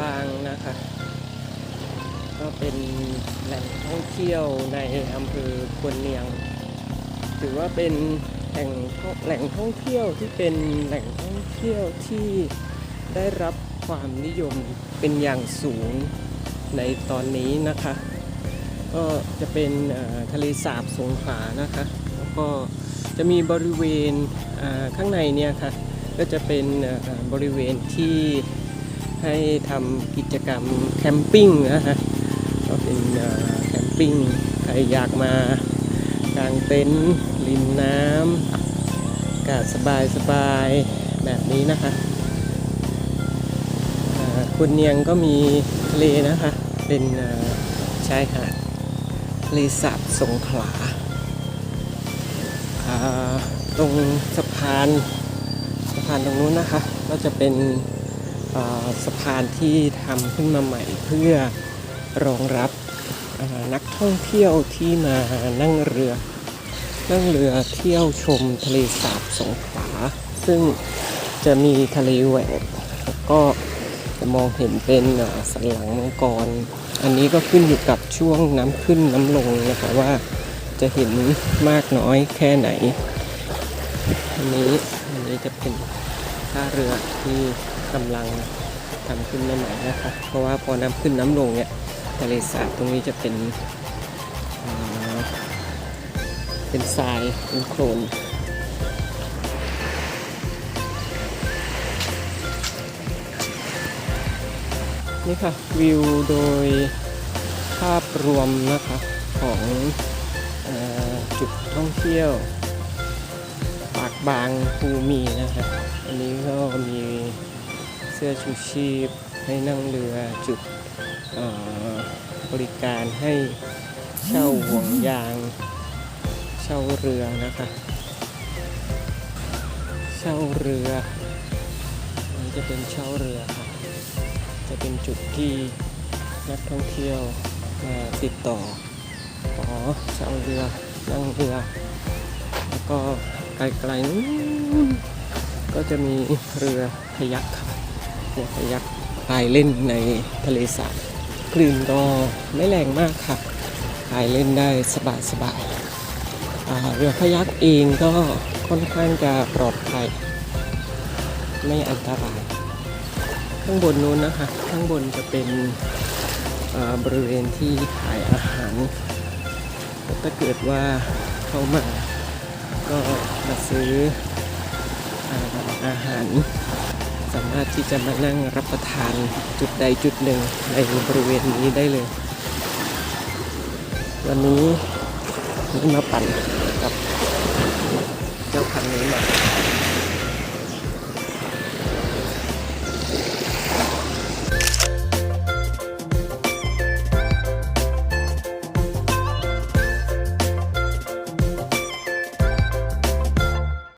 บางนะคะ ก็เป็นแหล่งท่องเที่ยวในอำเภอควนเนียง ถือว่าเป็นแหล่งแหล่งท่องเที่ยวที่เป็นแหล่งท่องเที่ยวที่ได้รับความนิยมเป็นอย่างสูงในตอนนี้นะคะ ก็จะเป็นทะเลสาบสงขลานะคะ แล้วก็จะมีบริเวณข้างในเนี่ยค่ะก็จะเป็นบริเวณที่ ให้ทำกิจกรรมแคมปิ้งนะฮะก็เป็นแคมปิ้งใครอยากมากางเต็นท์ริมน้ำอากาศสบายสบายๆแบบนี้นะคะคุณเนียงก็มีทะเลนะคะ เป็นชายหาดทะเลสาบสงขลาาตรงสะพานสะพานตรงนู้นนะคะ ก็จะเป็น สะพานที่ทำขึ้นมาใหม่เพื่อรองรับนักท่องเที่ยวที่มานั่งเรือ นั่งเรือเที่ยวชมทะเลสาบสงขลาซึ่งจะมีทะเลแหวกแล้วก็จะมองเห็นเป็นสันหลังมังกร อันนี้ก็ขึ้นอยู่กับช่วงน้ำขึ้นน้ำลงนะคะว่าจะเห็นมากน้อยแค่ไหน อันนี้อันนี้จะเป็นท่าเรือที่ กำลังทำขึ้นมาใหม่นะครับ เพราะว่าพอน้ำขึ้นน้ำลงเนี่ยทะเลสาบตรงนี้จะเป็นเป็นทรายเป็นโคลนนี่ค่ะ วิวโดยภาพรวมนะคะของอจุดท่องเที่ยว ปากบางภูมีนะคะอันนี้ก็มี เสื้อชูชีพ ให้นั่งเรือจุดบริการให้เช่าห่วงยาง เช่าเรือนะคะ เช่าเรืออันนี้จะเป็นเช่าเรือค่ะ จะเป็นจุดที่นักท่องเที่ยวมาติดต่อขอเช่าเรือนั่งเรือ แล้วก็ไกลๆนู้นก็จะมีเรือพยักค่ะ เนี่ยพยักพายเล่นในทะเลสาบคลื่นก็ไม่แรงมากค่ะพายเล่นได้สบายสบายๆเรือพยักเองก็ค่อนข้างจะปลอดภัย ไม่อันตราย ข้างบนนู้นนะคะ ข้างบนจะเป็นบริเวณที่ขายอาหาร ถ้าเกิดว่าเข้ามาก็มาซื้ออาอาหาร สามารถที่จะมานั่งรับประทานจุดใดจุดหนึ่งในบริเวณนี้ได้เลย วันนี้มาปั่นกับเจ้าคันนี้มา